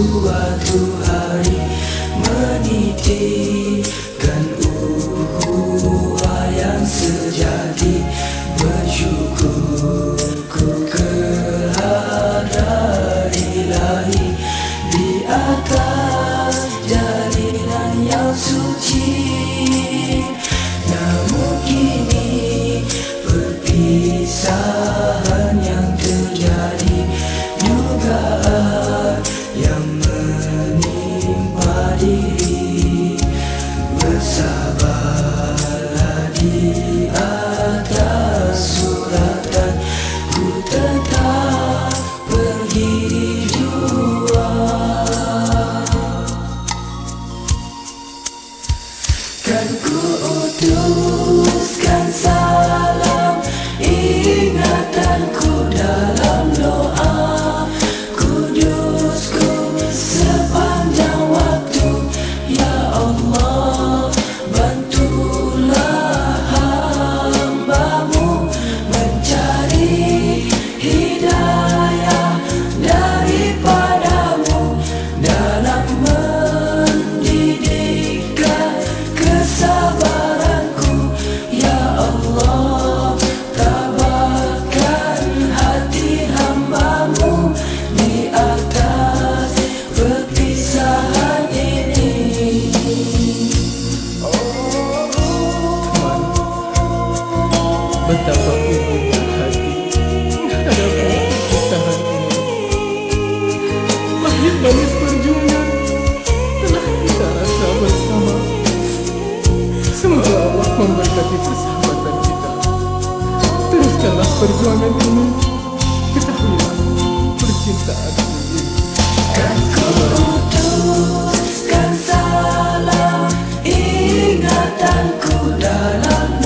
suatu hari menitikkan uhuah yang sejati. Bersyukur ku ilahi di atas jalinan yang suci. Namun kini perpisahannya Do. betapa umumnya hati menghadapi perpisahan ini. Pahit manis perjuangan telah kita rasa bersama. Semoga Allah memberkati persahabatan kita. Teruskanlah perjuangan ini. Ketahuilah percintaan ini. Aku tuliskan salam ingatanku dalam